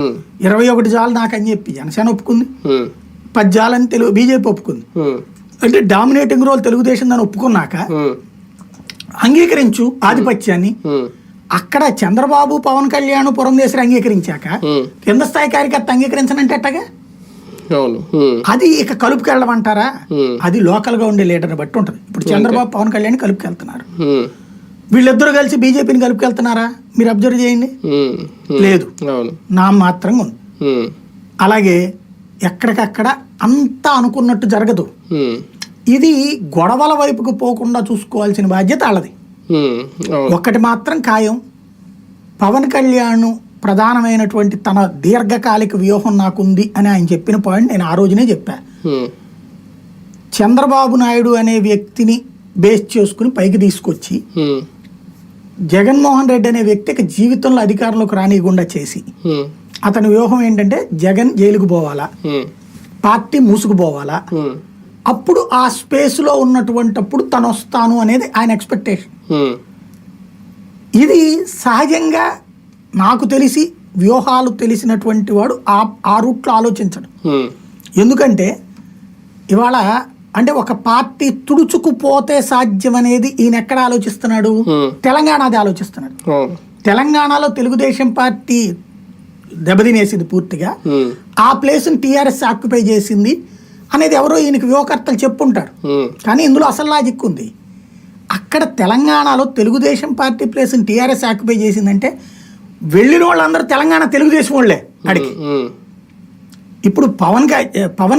ఉమ్, ఇరవై ఒకటి జాలు నాకు అని చెప్పి జనసేన ఒప్పుకుంది. ఉమ్, పది జాలని తెలుగు బీజేపీ ఒప్పుకుంది. ఉమ్, అంటే డామినేటింగ్ రోల్ తెలుగుదేశం దాన్ని ఒప్పుకున్నాక అంగీకరించు ఆధిపత్యాన్ని. అక్కడ చంద్రబాబు పవన్ కళ్యాణ్ పురంధేశ్వరి అంగీకరించాక కింద స్థాయి కార్యకర్త అంగీకరించనంటే ఉమ్, అది ఇక కలుపుకెళ్ళమంటారా ఉమ్, అది లోకల్గా ఉండే లీడర్ని బట్టి ఉంటుంది. ఇప్పుడు చంద్రబాబు పవన్ కళ్యాణ్ కలుపుకెళ్తున్నారు వీళ్ళిద్దరూ కలిసి బీజేపీని కలుపుకెళ్తున్నారా మీరు అబ్జర్వ్ చేయండి. లేదు. నా మాత్రంగా ఉంది. అలాగే ఎక్కడికక్కడ అంతా అనుకున్నట్టు జరగదు. ఇది గొడవల వైపుకు పోకుండా చూసుకోవాల్సిన బాధ్యత వాళ్ళది. అవును. ఒక్కటి మాత్రం ఖాయం. పవన్ కళ్యాణ్ ప్రధానమైనటువంటి తన దీర్ఘకాలిక వ్యూహం నాకుంది అని ఆయన చెప్పిన పాయింట్ నేను ఆ రోజునే చెప్పా. చంద్రబాబు నాయుడు అనే వ్యక్తిని బేస్ చేసుకుని పైకి తీసుకొచ్చి జగన్మోహన్ రెడ్డి అనే వ్యక్తికి జీవితంలో అధికారంలోకి రానియకుండా చేసి అతని వ్యూహం ఏంటంటే జగన్ జైలుకు పోవాలా? పార్టీ మూసుకుపోవాలా? అప్పుడు ఆ స్పేస్లో ఉన్నటువంటప్పుడు తను వస్తాను అనేది ఆయన ఎక్స్పెక్టేషన్. ఇది సహజంగా నాకు తెలిసి వ్యూహాలు తెలిసినటువంటి వాడు ఆ ఆ రూట్లో ఆలోచించడు. ఎందుకంటే ఇవాళ అంటే ఒక పార్టీ తుడుచుకుపోతే సాధ్యం అనేది ఈయన ఎక్కడ ఆలోచిస్తున్నాడు. తెలంగాణది ఆలోచిస్తున్నాడు. తెలంగాణలో తెలుగుదేశం పార్టీ దెబ్బతినేసింది పూర్తిగా. ఆ ప్లేస్ని టీఆర్ఎస్ ఆక్యుపై చేసింది అనేది ఎవరో ఈయనకి వ్యూహకర్తలు చెప్పుంటారు. కానీ ఇందులో అసలు లాజిక్ ఉంది. అక్కడ తెలంగాణలో తెలుగుదేశం పార్టీ ప్లేస్ని టీఆర్ఎస్ ఆక్యుపై చేసిందంటే వెళ్ళిన వాళ్ళందరూ తెలంగాణ తెలుగుదేశం వాళ్ళే అడిగి ఇప్పుడు పవన్ గా- పవన్